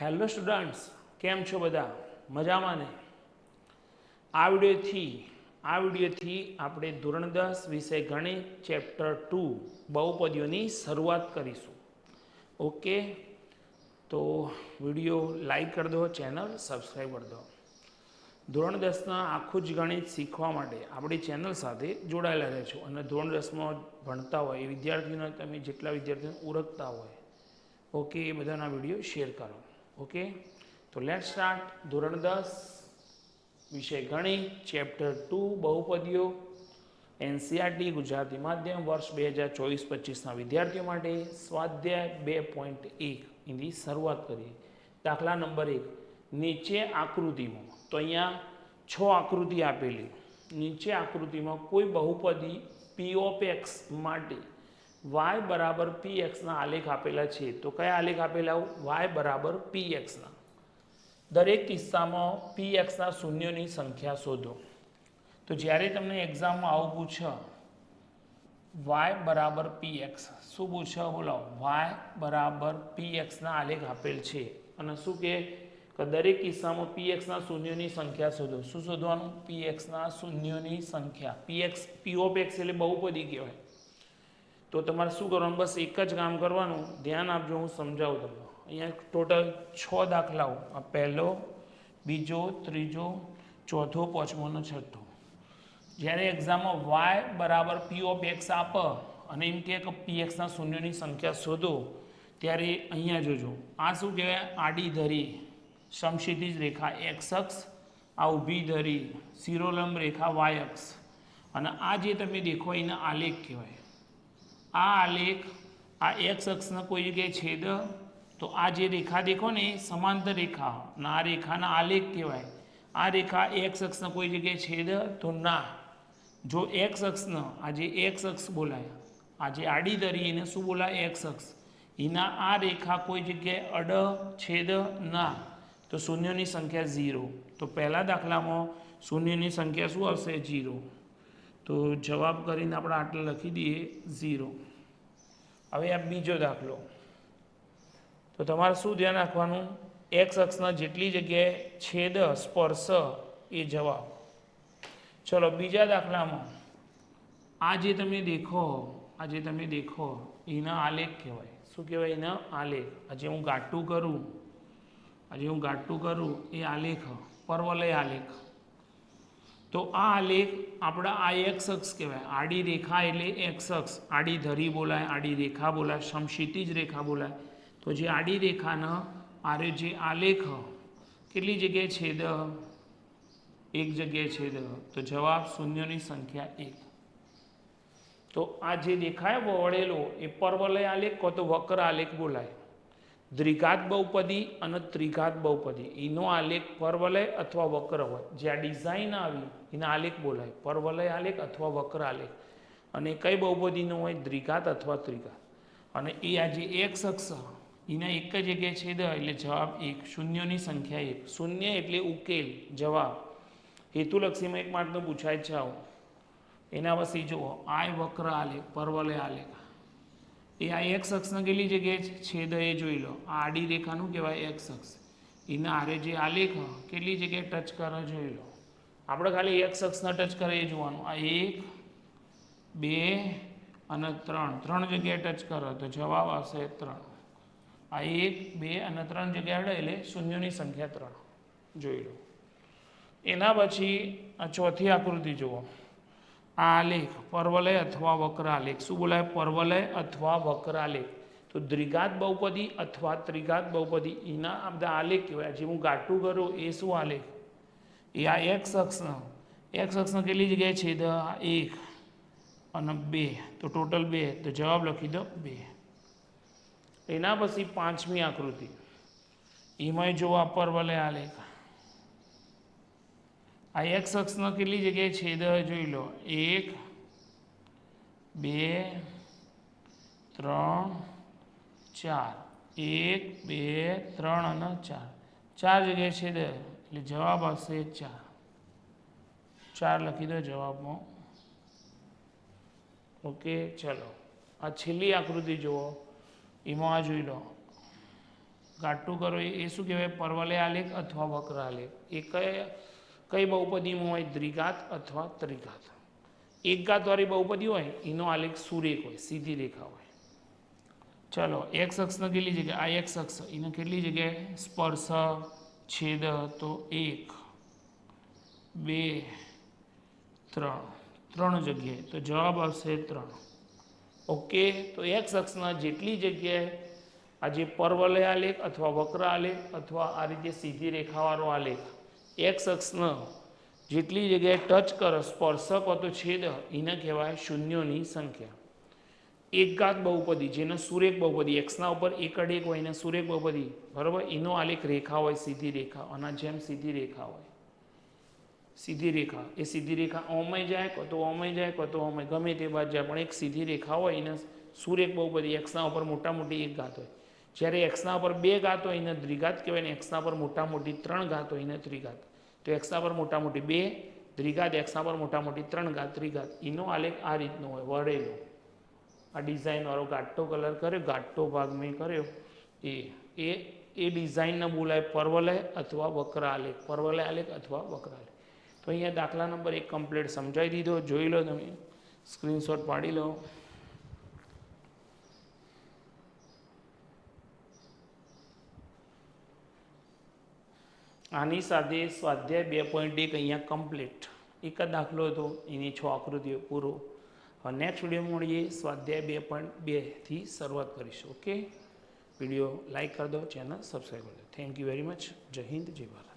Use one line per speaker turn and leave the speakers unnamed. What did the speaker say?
Hello students કેમ છો બધા? મજામાં ને? આ વિડીયોથી આ વિડીયોથી આપણે ધોરણ દસ વિષય ગણિત ચેપ્ટર ટુ બહુપદીઓની શરૂઆત કરીશું. ઓકે તો વીડિયો લાઈક કરી દો ચેનલ સબસ્ક્રાઈબ કરી દો. ધોરણ દસના આખું જ ગણિત શીખવા માટે આપણી ચેનલ સાથે જોડાયેલા રહેજો. અને ધોરણ દસમાં ભણતા હોય, એ વિદ્યાર્થીઓને તમે જેટલા વિદ્યાર્થીઓને ઓળખતા હોય ઓકે એ બધાના વીડિયો શેર કરો. ઓકે તો લેટ સ્ટાર્ટ ધોરણ દસ, વિષય ગણિત ચેપ્ટર ટુ બહુપદીઓ એનસીઆરટી ગુજરાતી માધ્યમ, વર્ષ બે હજાર ચોવીસ પચીસના વિદ્યાર્થીઓ માટે સ્વાધ્યાય બે પોઈન્ટ એક. એની શરૂઆત કરીએ. દાખલા નંબર એક. નીચે આકૃતિમાં. તો અહીંયા છ આકૃતિ આપેલી. નીચે આકૃતિમાં કોઈ બહુપદી પી ઓફ એક્સ માટે વાય બરાબર પી એક્સના આલેખ આપેલા છે. તો કયા આલેખ આપેલા? વાય બરાબર પી એક્સના દરેક કિસ્સામાં પી એક્સના શૂન્યોની સંખ્યા શોધો. તો જ્યારે તમને એક્ઝામમાં આવું પૂછ વાય બરાબર પી એક્સ શું પૂછ? બોલો વાય બરાબર પી એક્સના આલેખ આપેલ છે. અને શું કે દરેક કિસ્સામાં પી એક્સના શૂન્યોની સંખ્યા શોધો. શું શોધવાનું? પી એક્સના શૂન્યોની સંખ્યા. P x p of x એટલે બહુપદી કહેવાય. તો તમારે શું કરવાનું? બસ એક જ કામ કરવાનું. ધ્યાન આપજો, હું સમજાવું તમને. અહીંયા ટોટલ છ દાખલાઓ. આ પહેલો, બીજો, ત્રીજો, ચોથો, પાંચમો અને છઠ્ઠો. જ્યારે એક્ઝામમાં વાય બરાબર પી ઓફ એક્સ આપ અને એમ કે પી એક્સના શૂન્યની સંખ્યા શોધો, ત્યારે અહીંયા જોજો. આ શું કહેવાય? આડી ધરી. સમક્ષિતિજ રેખા એક્સ અક્ષ, આ ઊભી ધરી. શિરોલંબ રેખા વાય અક્ષ. અને આ જે તમે દેખો, એના આલેખ કહેવાય. આ આલેખ આ એક્સ અક્ષના કોઈ જગ્યાએ છેદ, તો આ જે રેખા દેખો ને સમાંતર રેખા, ના આ રેખાના આલેખ કહેવાય. આ રેખા એક્સ અક્ષના કોઈ જગ્યાએ છેદ, તો ના. જો એક્સ અક્ષનો આ જે એક્સ અક્ષ બોલાય, આ જે આડી ધરી એને શું બોલાય? એક્સ અક્ષ એના આ રેખા કોઈ જગ્યાએ અડ, છેદ, ના. તો શૂન્યની સંખ્યા ઝીરો. તો પહેલા દાખલામાં શૂન્યની સંખ્યા શું આવશે? ઝીરો. તો જવાબ કરીને આપણે આટલે લખી દઈએ ઝીરો. હવે આ બીજો દાખલો. તો તમારે શું ધ્યાન રાખવાનું? એક્સ અક્ષના જેટલી જગ્યાએ છેદ સ્પર્શ એ જવાબ. ચલો બીજા દાખલામાં. આ જે તમે દેખો, આ જે તમે દેખો, એના આલેખ કહેવાય. શું કહેવાય એના? આલેખ. આજે હું ગાટું કરું. આજે હું ગાટું કરું, એ આલેખ, પર્વલય આલેખ. તો આ આલેખ આપણા આ એક્સ અક્ષ કહેવાય. આડી રેખા એટલે એક્સ અક્ષ. આડી ધરી બોલાય, આડી રેખા બોલાય સમક્ષિતિજ રેખા બોલાય. તો જે આડી રેખાના આરે જે આલેખ કેટલી જગ્યાએ છેદ? એક જગ્યાએ છેદ. તો જવાબ શૂન્યની સંખ્યા એક. તો આ જે દેખાય વળેલો, એ પર્વલય આલેખ કો તો વક્ર આલેખ બોલાય. દ્વિઘાત બહુપદી અને ત્રિઘાત બહુપદી. એનો આલેખ પરવલય અથવા વક્ર હોય. જે આ ડિઝાઇન આવી, એના આલેખ બોલાય. પરવલય આલેખ અથવા વક્ર આલેખ. અને કઈ બહુપદીનો હોય? દ્વિઘાત અથવા ત્રિઘાત. અને એ આ જે એક્સ અક્ષ એના એક જ જગ્યાએ છેદ એટલે જવાબ એક. શૂન્યોની સંખ્યા એક. શૂન્ય એટલે ઉકેલ, જવાબ. હેતુલક્ષીમાં એક માર્ગનો પૂછાય છે આવો. એના પછી જુઓ. આય વક્ર આલેખ, પરવલય આલેખ. એ આ એક્સ અક્ષને કેટલી જગ્યાએ છેદ એ જોઈ લો. આ આડી રેખાનું કહેવાય એક્સ અક્ષ. એના આરે જે આલેખ કેટલી જગ્યાએ ટચ કરે જોઈ લો. આપણે ખાલી એક્સ અક્ષને ટચ કરે એ જોવાનું. આ એક, બે અને ત્રણ. ત્રણ જગ્યાએ ટચ કરો તો જવાબ આવશે ત્રણ. આ એક, બે અને ત્રણ જગ્યાએ અડે એટલે શૂન્યની સંખ્યા ત્રણ. જોઈ લો. એના પછી આ ચોથી આકૃતિ જુઓ. આલેખ, પર્વલય અથવા વક્ર આલેખ શું બોલાય? પર્વલય અથવા વક્ર આલેખ તો દ્વિઘાત બહુપદી અથવા ત્રિઘાત બહુપદી. એના આ બધા આલેખ કહેવાય. જે હું ગાટું કરું એ શું આલેખ? એ આ એક્સ અક્ષનો એક્સ અક્ષનો કેટલી જગ્યાએ છે? દ એક અને બે. તો ટોટલ બે. તો જવાબ લખી દો. બે. એના પછી પાંચમી આકૃતિ. એમાંય જોવા પર્વલય આલેખ. આ એક્સ અક્ષનો કેટલી જગ્યાએ છેદ જોઈ લો. એક, બે, ત્રણ, ચાર. એક, બે, ત્રણ અને ચાર. ચાર જગ્યાએ છેદ એટલે જવાબ આવશે ચાર. ચાર લખી દો જવાબમાં. ઓકે ચલો. આ છેલ્લી આકૃતિ જુઓ. એમાં આ જોઈ લો. ગાટું કરો. એ શું કહેવાય? પરવલય આલેખ અથવા વક્ર આલેખ એ કઈ બહુપદીમાં હોય? દ્વિઘાત અથવા ત્રિઘાત. એકઘાતવાળી બહુપદી હોય, એનો આલેખ સુરેખ હોય, સીધી રેખા હોય. ચલો એક્સ અક્ષને કેટલી જગ્યાએ? આ એક્સ અક્ષ, એને કેટલી જગ્યાએ? સ્પર્શ, છેદ, તો એક, બે, ત્રણ. ત્રણ જગ્યાએ. તો જવાબ આવશે ત્રણ. ઓકે તો એક્સ અક્ષના જેટલી જગ્યાએ આ જે પર્વલય આલેખ અથવા વક્ર આલેખ અથવા આ રીતે સીધી રેખાવાળો આલેખ એક્સ અક્ષનો જેટલી જગ્યાએ ટચ કરો, સ્પર્શક હતો છેદ એને કહેવાય શૂન્યોની સંખ્યા. એક ઘાત બહુપદી, જેનો સુરેખ બહુપદી એક્સના ઉપર એકડ એક હોય એને સુરેખ બહુપદી, બરાબર? એનો આલેખ રેખા હોય, સીધી રેખા, આના જેમ સીધી રેખા હોય. સીધી રેખા, એ સીધી રેખા ઓમય જાય કહો તો ઓમય જાય કહો તો ઓમય ગમે તે બાદ જાય, પણ એક સીધી રેખા હોય, એને સુરેક બહુપદી એક્સના ઉપર મોટા મોટી એક ઘાત હોય. જ્યારે એક્સના ઉપર બે ઘાત હોય એને દ્વિઘાત કહેવાય ને એક્સના પર મોટા મોટી ત્રણ ઘાત હોય એને ત્રિઘાત. તો એક્સના પર મોટા મોટી બે, દ્વિઘાત એક્સના પર મોટા મોટી ત્રણ ઘાત, ત્રિઘાત. એનો આલેખ આ રીતનો હોય, વળેલો. આ ડિઝાઇનવાળો ઘાટો કલર કર્યો ઘાટો ભાગ મેં કર્યો. એ એ એ ડિઝાઇનને બોલાય પર્વલય અથવા વક્ર આલેખ પર્વલય આલેખ અથવા વક્ર આલેખ તો અહીંયા દાખલા નંબર એક કમ્પ્લીટ સમજાવી દીધો. જોઈ લો તમે. સ્ક્રીનશોટ પાડી લો. આની સાથે સ્વાધ્યાય બે પોઈન્ટ એક અહીંયા કમ્પ્લીટ એક જ દાખલો હતો, એની છ આકૃતિઓ પૂરો. હવે નેક્સ્ટ વીડિયો મળીએ, સ્વાધ્યાય બે પોઈન્ટ બેથી શરૂઆત કરીશું ઓકે વીડિયો લાઇક કરી દો ચેનલ સબસ્ક્રાઈબ કરી દો. થેન્ક યુ વેરી મચ જય હિન્દ, જય ભારત.